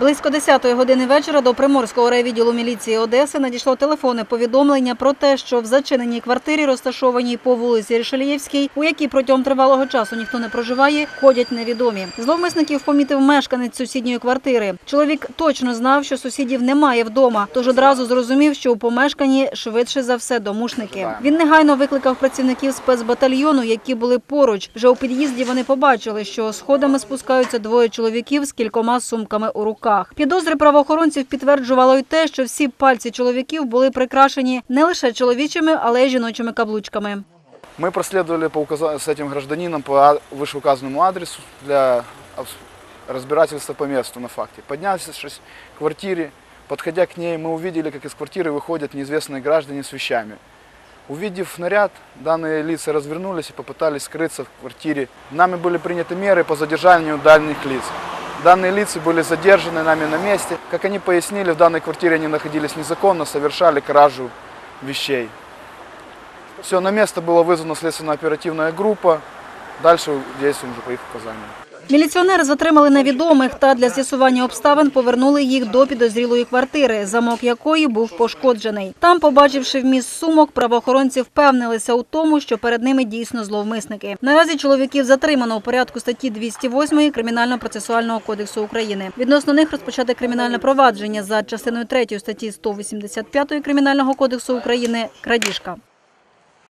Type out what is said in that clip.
Близько 10-ї години вечора до Приморського райвідділу міліції Одеси надійшло телефонне повідомлення про те, що в зачиненій квартирі, розташованій по вулиці Рішелієвській, у якій протягом тривалого часу ніхто не проживає, ходять невідомі. Зловмисників помітив мешканець сусідньої квартири. Чоловік точно знав, що сусідів немає вдома, тож одразу зрозумів, що у помешканні швидше за все домушники. Він негайно викликав працівників спецбатальйону, які були поруч. Вже у під'їзді вони побачили, що сходами спускаються двоє чоловіків з кількома сумками у руках Підозри правоохоронців підтверджувало й те, що всі пальці чоловіків були прикрашені не лише чоловічими, але й жіночими каблучками. Мы проследовали по указа- с этим гражданином по а- вышеуказанному адресу для обс- разбирательства по месту на факте. Поднявшись к квартире, подходя к ней, мы увидели, как из квартиры выходят неизвестные граждане с вещами. Увидев наряд, данные лица развернулись и попытались скрыться в квартире. Нами были приняты меры по задержанию дальних лиц. Данные лица были задержаны нами на месте. Как они пояснили, в данной квартире они находились незаконно, совершали кражу вещей. Все, на место была вызвана следственно-оперативная группа. Дальше действуем уже по их указаниям. Міліціонери затримали невідомих та для з'ясування обставин повернули їх до підозрілої квартири, замок якої був пошкоджений. Там, побачивши вміст сумок, правоохоронці впевнилися у тому, що перед ними дійсно зловмисники. Наразі чоловіків затримано у порядку статті 208 Кримінально-процесуального кодексу України. Відносно них розпочати кримінальне провадження за частиною 3 статті 185 Кримінального кодексу України крадіжка.